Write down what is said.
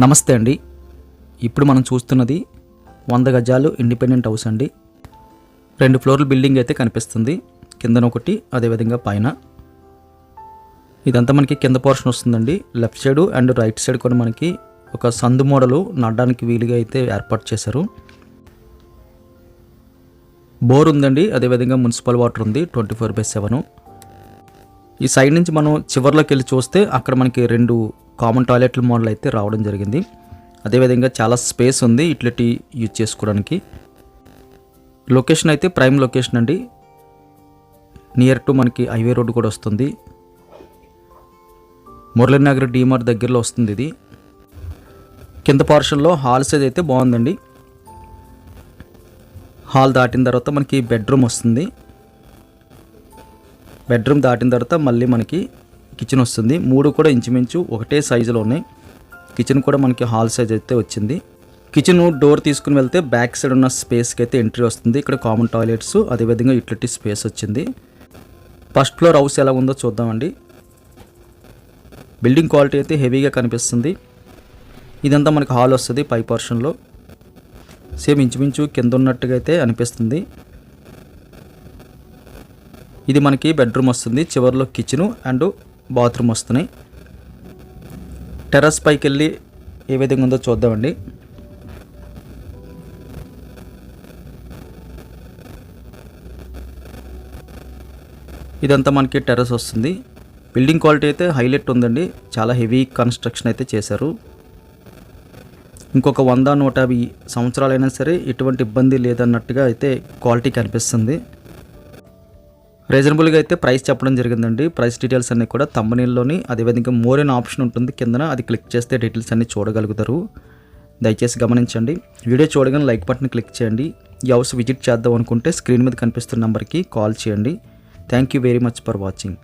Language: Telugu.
నమస్తే అండి. ఇప్పుడు మనం చూస్తున్నది వంద గజాలు ఇండిపెండెంట్ హౌస్ అండి. రెండు ఫ్లోర్ల బిల్డింగ్ అయితే కనిపిస్తుంది. కిందన ఒకటి అదేవిధంగా పైన. ఇదంతా మనకి కింద పోర్షన్ వస్తుందండి. Left side and right side కూడా మనకి ఒక సందు మోడలు నడడానికి వీలుగా అయితే ఏర్పాటు చేశారు. బోర్ ఉందండి. అదేవిధంగా మున్సిపల్ వాటర్ ఉంది. Twenty four by seven. ఈ సైడ్ నుంచి మనం చివర్లోకి వెళ్ళి చూస్తే అక్కడ మనకి రెండు కామన్ టాయిలెట్ల మోడల్ అయితే రావడం జరిగింది. అదేవిధంగా చాలా స్పేస్ ఉంది ఇట్లటి యూజ్ చేసుకోవడానికి. లొకేషన్ అయితే ప్రైమ్ లొకేషన్ అండి. నియర్ టు మనకి హైవే రోడ్డు కూడా వస్తుంది. మురళీనగర్ డీమార్ట్ దగ్గరలో వస్తుంది ఇది. కింద పోర్షన్లో హాల్ సైజ్ అయితే బాగుందండి. హాల్ దాటిన తర్వాత మనకి బెడ్రూమ్ వస్తుంది. బెడ్రూమ్ దాటిన తర్వాత మళ్ళీ మనకి కిచెన్ వస్తుంది. మూడు కూడా ఇంచుమించు ఒకటే సైజులో ఉన్నాయి. కిచెన్ కూడా మనకి హాల్ సైజ్ అయితే వచ్చింది. కిచెన్ డోర్ తీసుకుని వెళ్తే బ్యాక్ సైడ్ ఉన్న స్పేస్కి అయితే ఎంట్రీ వస్తుంది. ఇక్కడ కామన్ టాయిలెట్స్ అదేవిధంగా యూటిలిటీ స్పేస్ వచ్చింది. ఫస్ట్ ఫ్లోర్ హౌస్ ఎలా ఉందో చూద్దామండి. బిల్డింగ్ క్వాలిటీ అయితే హెవీగా కనిపిస్తుంది. ఇదంతా మనకి హాల్ వస్తుంది పై పోర్షన్లో సేమ్ ఇంచుమించు కింద ఉన్నట్టుగా అయితే అనిపిస్తుంది. ఇది మనకి బెడ్రూమ్ వస్తుంది. చివరిలో కిచెను అండ్ బాత్రూమ్ వస్తున్నాయి. టెర్రస్ పైకి వెళ్ళి ఏ విధంగా ఉందో చూద్దామండి. ఇదంతా మనకి టెర్రస్ వస్తుంది. బిల్డింగ్ క్వాలిటీ అయితే హైలైట్ ఉందండి. చాలా హెవీ కన్స్ట్రక్షన్ అయితే చేశారు. ఇంకొక వంద నూట యాభై సంవత్సరాలైనా సరే ఎటువంటి ఇబ్బంది లేదన్నట్టుగా అయితే క్వాలిటీ కనిపిస్తుంది. రీజనబుల్గా అయితే ప్రైస్ చెప్పడం జరిగిందండి. ప్రైస్ డీటెయిల్స్ అన్నీ కూడా తమ్మనీళ్ళలోని అదేవిధంగా మోర్ అనే ఆప్షన్ ఉంటుంది కిందన అది క్లిక్ చేస్తే డీటెయిల్స్ అన్నీ చూడగలుగుతారు. దయచేసి గమనించండి. వీడియో చూడగానే లైక్ బటన్ క్లిక్ చేయండి. ఈ హౌస్ విజిట్ చేద్దాం అనుకుంటే స్క్రీన్ మీద కనిపిస్తున్న నెంబర్కి కాల్ చేయండి. Thank you very much for watching